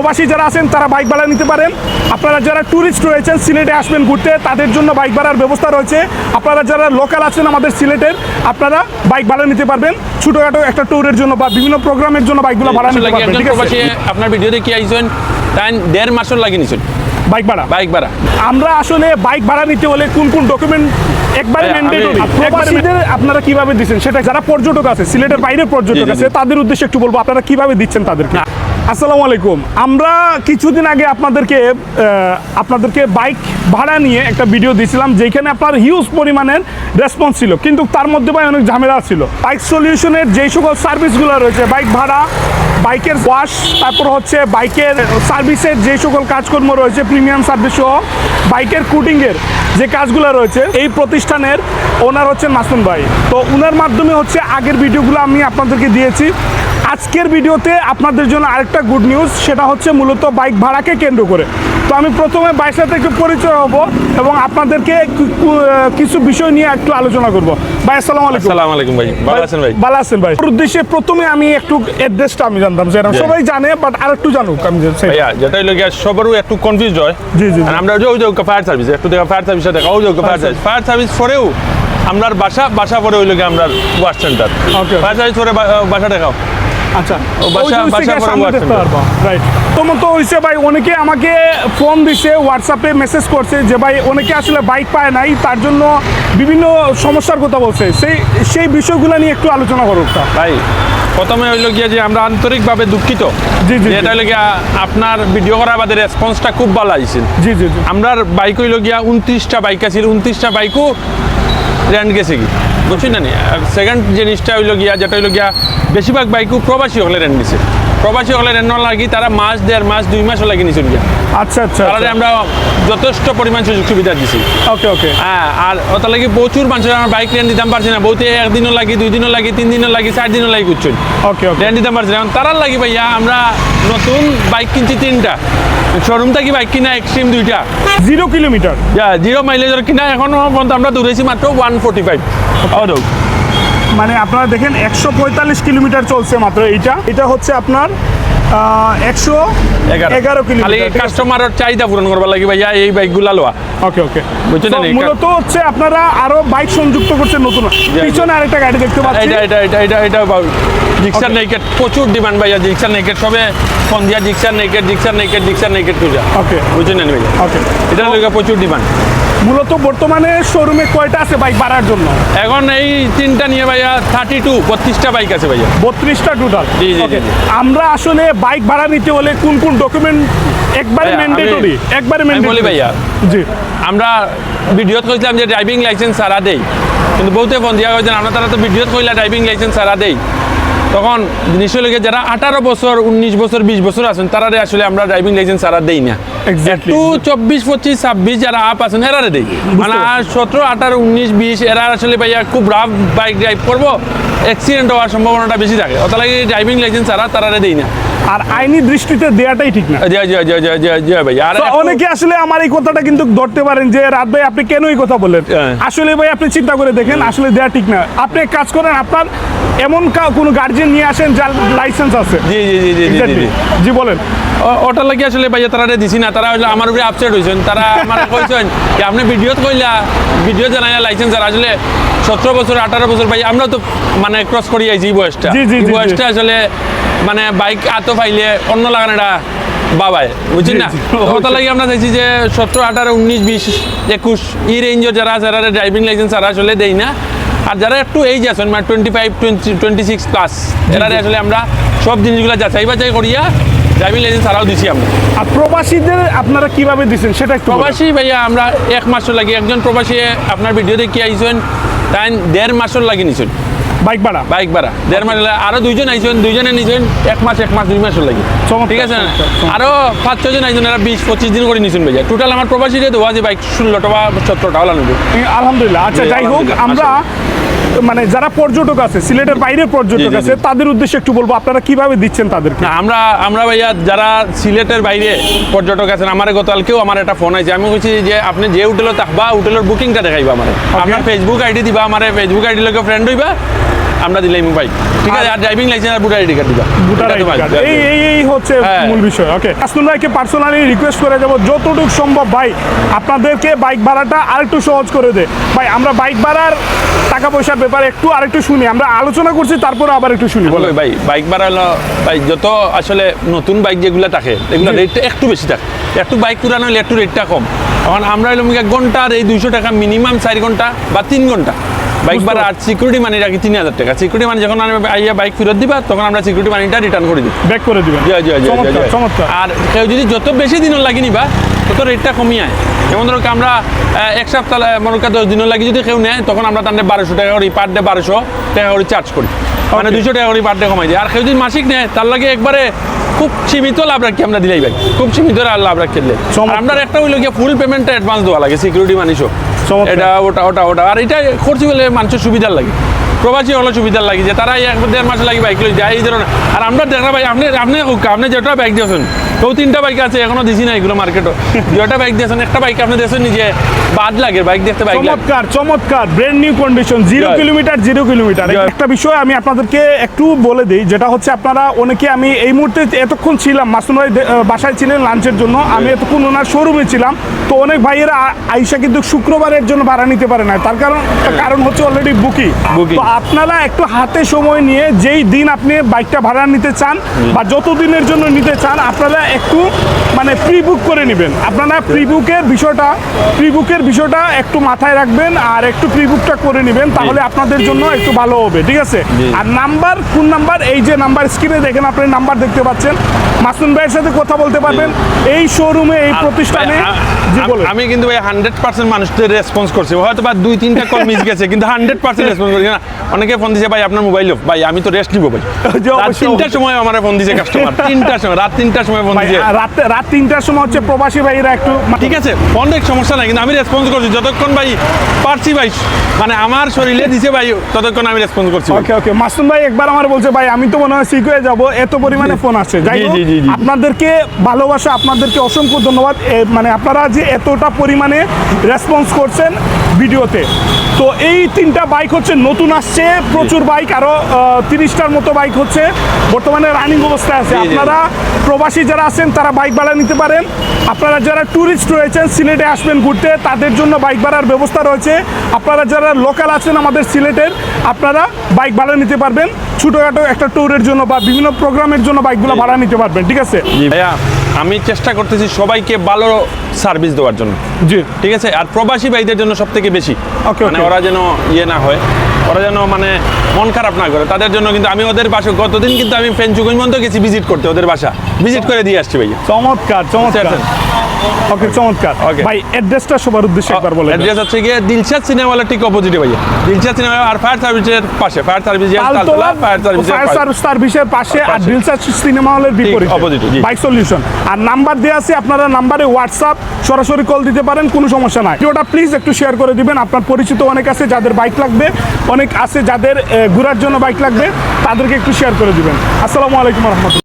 প্রবাসী যারা আছেন তারা বাইক ভাড়া নিতে পারেন। আপনারা যারা ট্যুরিস্ট রয়েছেন সিলেটে আসবেন ঘুরতে তাদের জন্য বাইক ভাড়ার ব্যবস্থা রয়েছে। আপনারা যারা লোকাল আছেন আমাদের সিলেটের আপনারা বাইক ভাড়া নিতে পারবেন। ছোটোখাটো একটা ট্যুরের জন্য বা বিভিন্ন প্রোগ্রামের জন্য বাইকগুলো ভাড়া নিতে পারবেন ঠিক আছে? আপনার ভিডিও দেখি আইছেন? তাই দেড় মাসের লাগি নিছেন বাইক ভাড়া? বাইক ভাড়া। আমরা আসলে বাইক ভাড়া নিতে হলে কোন কোন ডকুমেন্ট একবারে ম্যান্ডেটরি প্রবাসীদের আপনারা কীভাবে দিচ্ছেন? সেটা যারা পর্যটক আছে সিলেটের বাইরের পর্যটক আছে তাদের উদ্দেশ্যে একটু বলব আপনারা কীভাবে দিচ্ছেন তাদেরকে? আসসালামু আলাইকুম। আমরা কিছুদিন আগে আপনাদেরকে আপনাদেরকে বাইক ভাড়া নিয়ে একটা ভিডিও দিয়েছিলাম, যেখানে আপনার হিউজ পরিমাণের রেসপন্স ছিল। কিন্তু তার মধ্যে ভাই অনেক ঝামেলা ছিল। বাইক সলিউশনের যেই সকল সার্ভিসগুলো রয়েছে, বাইক ভাড়া, বাইকের ওয়াশ তারপর হচ্ছে বাইকের সার্ভিসের যে সকল কাজকর্ম রয়েছে প্রিমিয়াম সার্ভিস সহ, বাইকের কুটিংয়ের যে কাজগুলো রয়েছে, এই প্রতিষ্ঠানের ওনার হচ্ছেন মাসুম ভাই। তো ওনার মাধ্যমে হচ্ছে আগের ভিডিওগুলো আমি আপনাদেরকে দিয়েছি। আজকের ভিডিওতে আপনাদের জন্য আরেকটা গুড নিউজ সেটা হচ্ছে মূলত বাইক ভাড়াকে কেন্দ্র করে। তো আমি প্রথমে বাইকের সাথে একটু পরিচয় হব এবং আপনাদেরকে কিছু বিষয় নিয়ে একটু আলোচনা করব। ভাই আসসালামু আলাইকুম। আসসালামু আলাইকুম ভাই ভালো আছেন ভাই? ভালো আছেন ভাই। উদ্দেশ্যে প্রথমে আমি একটু অ্যাড্রেসটা আমি জানতাম যে সবাই জানে বাট আর একটু জানুক আমি ভাইয়া যেটা হলো গিয়া সবারও একটু কনফিউজ হয়। জি, জি। আমরা ওই যে ফায়ার সার্ভিস একটু দেখা ফায়ার সার্ভিসে দেখা ওই যে ফায়ার সার্ভিস ফায়ার সার্ভিস পরেও আমরার বাসা বাসা পরে হইল গিয়ে আমরা ওয়াশ সেন্টার ফায়ার সার্ভিস পরে বাসা দেখাও। আচ্ছা রাইট হয়েছে ভাই অনেকে আমাকে ফোন দিছে হোয়াটসঅ্যাপে মেসেজ করছে যে ভাই অনেকে আসলে বাইক পায় নাই তার জন্য বিভিন্ন সমস্যার কথা বলছে। সেই সেই বিষয়গুলো নিয়ে একটু আলোচনা করো তা ভাই প্রথমে হইল গিয়া যে আমরা আন্তরিকভাবে দুঃখিত জি, জি, এটা হইল গিয়া আপনার ভিডিও করা বাদে রেসপন্সটা খুব ভালো আইছিল জি জি জি। বাইক হইল গিয়া উনত্রিশটা বাইক আছিল উনত্রিশটা বাইকও র্যান্ড গেছে কি বুঝছেন না সেকেন্ড জিনিসটা হইল গিয়া, যেটা হইল গিয়া, বেশিরভাগ বাইকও প্রবাসী হলে রেন্ট গেছে প্রবাসী হলে র্যান্ড লাগি তারা মাস দেড় মাস দুই মাসও লাগি নিছিল গিয়া আচ্ছা আচ্ছা তারা আমরা যথেষ্ট পরিমাণ সুযোগ সুবিধা দিছি। ওকে ওকে। হ্যাঁ আর ওটা লাগি প্রচুর মানুষের আমার বাইক রেন্ট দিতাম পারছি না। বহুতে একদিনও লাগি দুই দিনও লাগি তিন দিনও লাগি চার দিনও লাগি করছেন ওকে ওকে। রেন্ট দিতাম পারছি না। তারার লাগি ভাইয়া আমরা নতুন বাইক কিনছি তিনটা। শোরুম থেকে বাইক কিনা এক্সট্রিম দুইটা। জিরো কিলোমিটার যা জিরো মাইলেজের কিনা এখনও পর্যন্ত আমরা দৌড়েছি মাত্র ওয়ান ফোর্টি ফাইভ মানে আপনারা দেখেন একশো পঁয়তাল্লিশ কিলোমিটার চলছে মাত্র এইটা। এটা হচ্ছে আপনার একশো এগারো। খালি কিলোমিটার কাস্টমারের চাহিদা পূরণ করবার লাগি ভাইয়া এই বাইকগুলা লোয়া ওকে ওকে বুঝছেন তো মূলত হচ্ছে আপনারা আরও বাইক সংযুক্ত করছেন নতুন। পিছনে আরেকটা গাড়ি দেখতে পাচ্ছি। এটা এটা এটা এটা এটা জিক্সার নেকেট প্রচুর ডিমান্ড ভাইয়া জিক্সার নেকেট সবে ফোন দিয়া Gixxer naked Gixxer naked Gixxer naked খুঁজা ওকে বুঝছেন না ভাইয়া? ওকে এটা লোকে প্রচুর ডিমান্ড মূলত বর্তমানে শোরুমে কয়টা আছে বাইক ভাড়ার জন্য? এখন এই তিনটা নিয়ে ভাইয়া থার্টি টু বত্রিশটা বাইক আছে ভাইয়া। বত্রিশটা টোটাল জি, জি, আমরা আসলে বাইক ভাড়া নিতে হলে কোন কোন ডকুমেন্ট একবারে ম্যান্ডেটরি একবারে ম্যান্ডেটরি ভাইয়া জি। আমরা ভিডিওত কইছিলাম যে ড্রাইভিং লাইসেন্স সারা দেই। কিন্তু বহুতে ফোন দিয়া কইছেন আমরা তারা তো ভিডিওত কইলা ড্রাইভিং লাইসেন্স সারা দেই। তখন নিশ্চয় যারা আঠারো বছর উনিশ বছর বিশ বছর আছেন তারা আসলে আমরা ড্রাইভিং লাইসেন্স সারা দেই না। একটু চব্বিশ পঁচিশ ছাব্বিশ যারা আপ আছেন এরারে দেই। মানে সতেরো আঠারো উনিশ বিশ এরা আসলে ভাইয়া খুব রাফ বাইক ড্রাইভ করব অ্যাক্সিডেন্ট হওয়ার সম্ভাবনাটা বেশি থাকে। অত লাগে ড্রাইভিং লাইসেন্স ছাড়া তারারে দেই না। আর আইনি দৃষ্টিতে দেয়াটাই ঠিক না। অনেকে আসলে আমার এই কথাটা কিন্তু ধরতে পারেন যে রাত ভাই আপনি কেন এই কথা বললেন হ্যাঁ। আসলে ভাই আপনি চিন্তা করে দেখেন আসলে দেয়া ঠিক না। আপনি কাজ করেন আপনার এমন কোনো গার্জিয়ান নিয়ে আসেন যার লাইসেন্স আছে। জি জি জি জি জি বলেন। ও- ওটার লাগি আসলে ভাইয়া তারা দিছি না তারা আমার উপরে আপসেট হয়েছেন তারা আমার কইছেন যে আপনি ভিডিওত কইলা ভিডিও জানাই লাইসেন্স আর আসলে সতেরো বছর আঠারো বছর ভাই আমরা তো মানে ক্রস করি এই বয়সটা। বয়সটা আসলে মানে বাইক আত পাইলে অন্য লাগানোটা বাবাই বুঝছেন না? ওটা। লাগি আমরা চাইছি যে সতেরো আঠারো উনিশ বিশ একুশ এই রেঞ্জের যারা যারা ড্রাইভিং লাইসেন্স তারা আসলে দেই না। আর যারা একটু এইজ আছেন মানে twenty five twenty twenty six plus এরা আসলে আমরা সব জিনিসগুলো যাচাই বাছাই করিয়া ড্রাইভিং লাইসেন্স তারাও দিছি আমরা। আর প্রবাসীদের আপনারা কীভাবে দিচ্ছেন সেটা একটু প্রবাসী ভাইয়া আমরা এক মাসও লাগি একজন প্রবাসী আপনার ভিডিও দেখি আইছেন তাই দেড় মাসও লাগি নিছেন। বাইক ভাড়া? বাইক ভাড়া। দেড় মাস। আরও দুইজন আইছেন দুইজনে নিছেন এক মাস এক মাস দুই মাসও লাগে। ঠিক আছে। আরও পাঁচ ছজন আইছেন এরা বিশ পঁচিশ দিন করে নিছেন ভাইয়া। টোটাল আমার প্রবাসী যে দেওয়া যে বাইক ষোলোটা বা সতেরোটা হলা নেবে আলহামদুলিল্লাহ। আচ্ছা যাই হোক আমরা মানে যারা পর্যটক আছে সিলেটের বাইরের পর্যটক আছে তাদের উদ্দেশ্যে একটু বলব আপনারা কীভাবে দিচ্ছেন তাদেরকে? না আমরা আমরা ভাইয়া যারা সিলেটের বাইরে পর্যটক আছেন আমার গতকালকেও আমার একটা ফোন আছে আমি বলছি যে আপনি যে হোটেলে থাকবা হোটেলের বুকিংটা দেখাইবা আমার। আপনার ফেসবুক আইডি দিবা আমার ফেসবুক আইডি লোকে ফ্রেন্ড হইবা। আমরা দিলাম বাইক ঠিক আছে আর ড্রাইভিং লাইসেন্স আর বুটার আইডি কার্ড দিবা। ভোটার আইডি কার্ড এই এই এই হচ্ছে হ্যাঁ। মূল বিষয় ওকে আসনুল ভাইকে পার্সোনালি রিকোয়েস্ট করে যাব যতটুকু সম্ভব। ভাই আপনাদেরকে বাইক ভাড়াটা আরেকটু সহজ করে দে। ভাই আমরা বাইক ভাড়ার টাকা পয়সার ব্যাপারে একটু আরেকটু শুনি। আমরা আলোচনা করছি তারপরে আবার একটু শুনি বলে ভাই বাইক ভাড়া হলো ভাই যত আসলে নতুন বাইক যেগুলো থাকে এগুলো রেটটা একটু বেশি থাকে। একটু বাইক পুরানো হলে একটু রেটটা কম। এখন আমরা হলাম এক ঘণ্টার এই দুইশো টাকা মিনিমাম চার ঘণ্টা বা তিন ঘণ্টা। বাইক ভাড়া আর সিকিউরিটি মানি রাখি তিন হাজার টাকা? সিকিউরিটি মানি যখন আমি আইয়া বাইক ফেরত দিবা তখন আমরা সিকিউরিটি মানিটা রিটার্ন করে দিই ব্যাক করে দিবেন। জয় জয় চমৎকার আর কেউ যদি যত বেশি দিনও লাগি নিবা তত রেটটা কমিয়ে আয়। যেমন ধরো আমরা এক সপ্তাহ মনে কর দশ দিনও লাগি যদি কেউ নেয় তখন আমরা তাদের বারোশো টাকা করে পার ডে বারোশো টাকা করে চার্জ করি। মানে. দুইশো টাকা করে পার ডে কমাই দিই। আর কেউ যদি মাসিক নেয় তার লাগে একবারে খুব সীমিত লাভ রাখি আমরা দিলাই ভাই। খুব সীমিত লাভ রাখি আমরা একটা হইল গিয়ে ফুল পেমেন্টটা অ্যাডভান্স দেওয়া লাগে সিকিউরিটি মানিসও। এটা ওটা ওটা ওটা। আর এটা করছি বলে মানুষের সুবিধার লাগে। প্রবাসী হলো সুবিধার লাগে যে তারা এক দেড় মাস লাগে বাইক লই যায় এই ধরনের আর আমরা দেখা ভাই আপনি আপনি আপনি যেটা বাইক দিয়েছেন কেউ তিনটা বাইক আছে এখনও দিছি না এগুলো মার্কেটও। যেটা বাইক দিয়েছেন একটা বাইক আপনি দিয়েছেন নিজে বাদ লাগে বাইক দেখতে বাইক চমৎকার চমৎকার brand new condition zero kilometre zero kilometre একটা বিষয় আমি আপনাদেরকে একটু বলে দিই যেটা হচ্ছে আপনারা অনেকে আমি এই মুহূর্তে এতক্ষণ ছিলাম মাসুম ভাই বাসায় ছিলেন লাঞ্চের জন্য আমি এতক্ষণ ওনার শোরুমে ছিলাম তো অনেক ভাইয়েরা আইসা কিন্তু শুক্রবারের জন্য ভাড়া নিতে পারে না। তার কারণ কারণ হচ্ছে অলরেডি বুকি। তো আপনারা একটু হাতে সময় নিয়ে যেই দিন আপনি বাইকটা ভাড়া নিতে চান বা যত দিনের জন্য নিতে চান আপনারা একটু মানে প্রি বুক করে নেবেন। আপনারা প্রি বুকের বিষয়টা প্রি বুকের বিষয়টা একটু মাথায় রাখবেন আর একটু প্রি বুকটা করে নেবেন তাহলে আপনাদের জন্য একটু ভালো হবে ঠিক আছে? আর নাম্বার কোন নাম্বার এই যে নাম্বার স্ক্রিনে দেখেন আপনি নাম্বার দেখতে পাচ্ছেন। মাসুম ভাইয়ের সাথে কথা বলতে পারবেন। এই শোরুমে এই প্রতিষ্ঠানে আমি কিন্তু ভাই হান্ড্রেড পার্সেন্ট মানুষদের রেসপন্স করছি। হয়তো বা দুই তিনটা কল মিস গেছে কিন্তু হান্ড্রেড পার্সেন্ট রেসপন্স করছি। না অনেকে ফোন দিছে ভাই আপনার মোবাইল ভাই আমি তো রেস্ট নিবো ভাই। তিনটার সময় আমার ফোন দিছে কাস্টমার তিনটার সময় রাত তিনটার সময় ফোন দিছে। রাত রাত তিনটার সময় হচ্ছে প্রবাসী ভাইরা একটু ঠিক আছে ফোন অনেক সমস্যা নাই কিন্তু আমি রেসপন্স করছি। যতক্ষণ ভাই পারছি ভাই মানে আমার শরীরে দিছে ভাই ততক্ষণ আমি রেসপন্স করছি ওকে ওকে মাসুম ভাই একবার আমার বলছে ভাই আমি তো মনে হয় শিখ হয়ে যাব। এত পরিমাণে ফোন আসছে। যাই। আপনাদেরকে ভালোবাসা আপনাদেরকে অসংখ্য ধন্যবাদ। মানে আপনারা যে এতটা পরিমাণে রেসপন্স করছেন ভিডিওতে। তো এই তিনটা বাইক হচ্ছে নতুন আসছে প্রচুর বাইক আরও তিরিশটার মতো বাইক হচ্ছে। বর্তমানে রানিং অবস্থায় আছে। আপনারা প্রবাসী যারা আছেন তারা বাইক ভাড়া নিতে পারেন। আপনারা যারা ট্যুরিস্ট রয়েছেন সিলেটে আসবেন ঘুরতে তাদের জন্য বাইক ভাড়ার ব্যবস্থা রয়েছে। আপনারা যারা লোকাল আছেন আমাদের সিলেটের আপনারা বাইক ভাড়া নিতে পারবেন। ছোটোখাটো একটা ট্যুরের জন্য বা বিভিন্ন প্রোগ্রামের জন্য বাইকগুলো ভাড়া নিতে পারবেন ঠিক আছে? ভাইয়া আমি চেষ্টা করতেছি সবাইকে ভালো সার্ভিস দেওয়ার জন্য। জি। ঠিক আছে? আর প্রবাসী ভাইদের জন্য সব থেকে বেশি মানে ওরা যেন ইয়ে না হয়। ওরা যেন মানে মন খারাপ না করে। তাদের জন্য কিন্তু আমি ওদের বাসা গতদিন কিন্তু আমি ফেঞ্চুগঞ্জ পর্যন্ত গেছি ভিজিট করতে ওদের বাসা। ভিজিট করে দিয়ে আসছি ভাই চমৎকার চমৎকার। ওকে চমৎকার। Okay. ভাই অ্যাড্রেসটা সবার উদ্দেশ্যে একবার বলে অ্যাড্রেস হচ্ছে গিয়ে দিলশাদ সিনেমাওয়ালা ঠিক অপোজিটে ভাইয়া। দিলশাদ সিনেমা আর ফায়ার সার্ভিসের পাশে। ফায়ার সার্ভিস ফায়ার সার্ভিসের ফায়ার পাশে। সার্ভিসের পাশে আর পাশে। দিলসাদ সিনেমা হলের বিপরীতে। বাইক সলিউশন আর নাম্বার আছে আপনারা নাম্বারে হোয়াটসঅ্যাপ সরাসরি কল দিতে পারেন কোনো সমস্যা নাই। ভিডিওটা প্লিজ একটু শেয়ার করে দিবেন। আপনার পরিচিত অনেক আছে যাদের বাইক লাগবে অনেক আছে যাদের ঘোরার জন্য বাইক লাগবে তাদেরকে একটু শেয়ার করে দিবেন। আসসালামু আলাইকুম রহমতুল্লাহ।